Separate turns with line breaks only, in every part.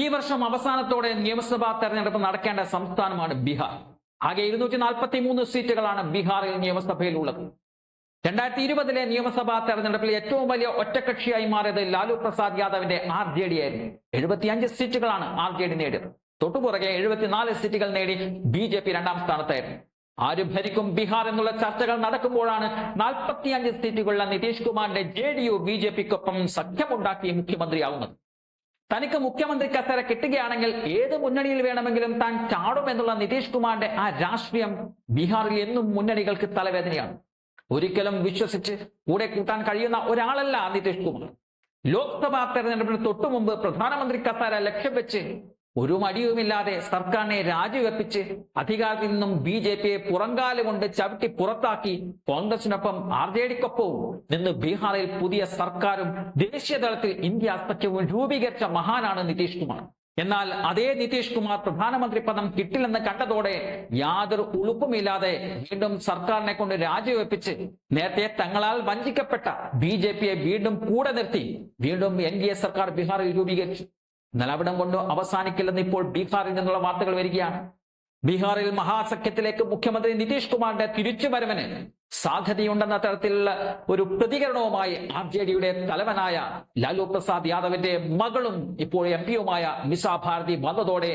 ഈ വർഷം അവസാനത്തോടെ നിയമസഭാ തെരഞ്ഞെടുപ്പ് നടക്കേണ്ട സംസ്ഥാനമാണ് ബീഹാർ. ആകെ ഇരുന്നൂറ്റി നാൽപ്പത്തി മൂന്ന് സീറ്റുകളാണ് ബീഹാറിൽ നിയമസഭയിലുള്ളത്. രണ്ടായിരത്തി ഇരുപതിലെ നിയമസഭാ തെരഞ്ഞെടുപ്പിൽ ഏറ്റവും വലിയ ഒറ്റകക്ഷിയായി മാറിയത് ലാലു പ്രസാദ് യാദവിന്റെ ആർ ജെ ഡി ആയിരുന്നു. എഴുപത്തിയഞ്ച് സീറ്റുകളാണ് ആർ ജെ ഡി നേടിയത്. തൊട്ടുപുറകെ എഴുപത്തിനാല് സീറ്റുകൾ നേടി ബി ജെ പി രണ്ടാം സ്ഥാനത്തായിരുന്നു. ആര് ഭരിക്കും ബീഹാർ എന്നുള്ള ചർച്ചകൾ നടക്കുമ്പോഴാണ് നാൽപ്പത്തിയഞ്ച് സീറ്റുകളുള്ള നിതീഷ് കുമാറിന്റെ J D U B J പിക്കൊപ്പം സഖ്യമുണ്ടാക്കി മുഖ്യമന്ത്രിയാവുന്നത്. തനിക്ക് മുഖ്യമന്ത്രി കസേര കിട്ടുകയാണെങ്കിൽ ഏത് മുന്നണിയിൽ വേണമെങ്കിലും താൻ ചാടും എന്നുള്ള നിതീഷ് കുമാറിന്റെ ആ രാഷ്ട്രീയം ബീഹാറിൽ എന്നും മുന്നണികൾക്ക് തലവേദനയാണ്. ഒരിക്കലും വിശ്വസിച്ച് കൂടെ കൂട്ടാൻ കഴിയുന്ന ഒരാളല്ല നിതീഷ് കുമാർ. ലോക്സഭാ തെരഞ്ഞെടുപ്പിന് തൊട്ടു മുമ്പ് പ്രധാനമന്ത്രി കസേര ലക്ഷ്യം വെച്ച് ഒരു മടിയുമില്ലാതെ സർക്കാരിനെ രാജിവെപ്പിച്ച് അധികാരത്തിൽ നിന്നും ബി ജെ പിയെ പുറങ്കാൽ കൊണ്ട് ചവിട്ടി പുറത്താക്കി കോൺഗ്രസിനൊപ്പം ആർ ജെ ഡിക്കൊപ്പവും നിന്ന് ബീഹാറിൽ പുതിയ സർക്കാരും ദേശീയ തലത്തിൽ ഇന്ത്യ സഖ്യവും രൂപീകരിച്ച മഹാനാണ് നിതീഷ് കുമാർ. എന്നാൽ അതേ നിതീഷ് കുമാർ പ്രധാനമന്ത്രി പദം കിട്ടില്ലെന്ന് കണ്ടതോടെ യാതൊരു ഉളുപ്പുമില്ലാതെ വീണ്ടും സർക്കാരിനെ കൊണ്ട് രാജിവെപ്പിച്ച് നേരത്തെ തങ്ങളാൽ വഞ്ചിക്കപ്പെട്ട ബി വീണ്ടും കൂടെ നിർത്തി വീണ്ടും എൻ സർക്കാർ ബീഹാറിൽ രൂപീകരിച്ചു. എന്നാൽ അവിടം കൊണ്ട് അവസാനിക്കില്ലെന്ന് ഇപ്പോൾ ബീഹാറിൽ നിന്നുള്ള വാർത്തകൾ വരികയാണ്. ബീഹാറിൽ മഹാസഖ്യത്തിലേക്ക് മുഖ്യമന്ത്രി നിതീഷ് കുമാറിന്റെ തിരിച്ചുവരവിന് സാധ്യതയുണ്ടെന്ന തരത്തിലുള്ള ഒരു പ്രതികരണവുമായി ആർ ജെ ഡിയുടെ തലവനായ ലാലു പ്രസാദ് യാദവിന്റെ മകളും ഇപ്പോൾ എം പിയുമായ മിസ ഭാരതി വന്നതോടെ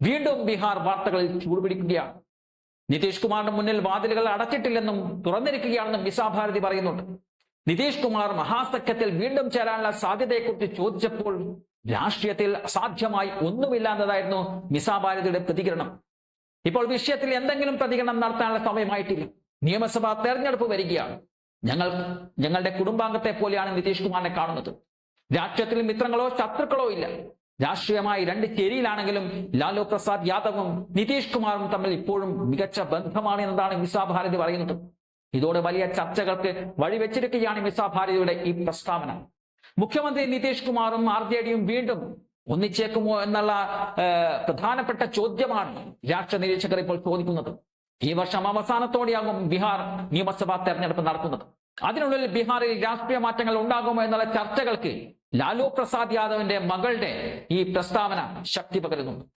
വീണ്ടും ബീഹാർ വാർത്തകളിൽ ചൂടുപിടിക്കുകയാണ്. നിതീഷ് കുമാറിന് മുന്നിൽ വാതിലുകൾ അടച്ചിട്ടില്ലെന്നും തുറന്നിരിക്കുകയാണെന്നും മിസ ഭാരതി പറയുന്നുണ്ട്. നിതീഷ് കുമാർ മഹാസഖ്യത്തിൽ വീണ്ടും ചേരാനുള്ള സാധ്യതയെക്കുറിച്ച് ചോദിച്ചപ്പോൾ രാഷ്ട്രീയത്തിൽ സാധ്യമായി ഒന്നുമില്ലാത്തതായിരുന്നു എന്നതായിരുന്നു ഭാരതിയുടെ പ്രതികരണം. ഇപ്പോൾ വിഷയത്തിൽ എന്തെങ്കിലും പ്രതികരണം നടത്താനുള്ള സമയമായിട്ടില്ല. നിയമസഭാ തെരഞ്ഞെടുപ്പ് വരികയാണ്. ഞങ്ങൾ ഞങ്ങളുടെ കുടുംബാംഗത്തെ പോലെയാണ് നിതീഷ് കുമാറിനെ കാണുന്നത്. രാഷ്ട്രീയത്തിൽ മിത്രങ്ങളോ ശത്രുക്കളോ ഇല്ല. രാഷ്ട്രീയമായി രണ്ട് ചേരിയിലാണെങ്കിലും ലാലു പ്രസാദ് യാദവും നിതീഷ് കുമാറും തമ്മിൽ ഇപ്പോഴും മികച്ച ബന്ധമാണ് എന്നതാണ് മിസാ ഭാരതി പറയുന്നത്. ഇതോടെ വലിയ ചർച്ചകൾക്ക് വഴിവെച്ചിരിക്കുകയാണ് മിസാ ഭാരതിയുടെ ഈ പ്രസ്താവന. മുഖ്യമന്ത്രി നിതീഷ് കുമാറും ആർ ജെ ഡിയും വീണ്ടും ഒന്നിച്ചേക്കുമോ എന്നുള്ള പ്രധാനപ്പെട്ട ചോദ്യമാണ് രാഷ്ട്രീയ നിരീക്ഷകർ ഇപ്പോൾ ചോദിക്കുന്നത്. ഈ വർഷം അവസാനത്തോടെയാകും ബീഹാർ നിയമസഭാ തെരഞ്ഞെടുപ്പ് നടക്കുന്നത് അതിനുള്ളിൽ ബീഹാറിൽ രാഷ്ട്രീയ മാറ്റങ്ങൾ ഉണ്ടാകുമോ എന്നുള്ള ചർച്ചകൾക്ക് ലാലു പ്രസാദ് യാദവിന്റെ മകളുടെ ഈ പ്രസ്താവന ശക്തി പകരുന്നു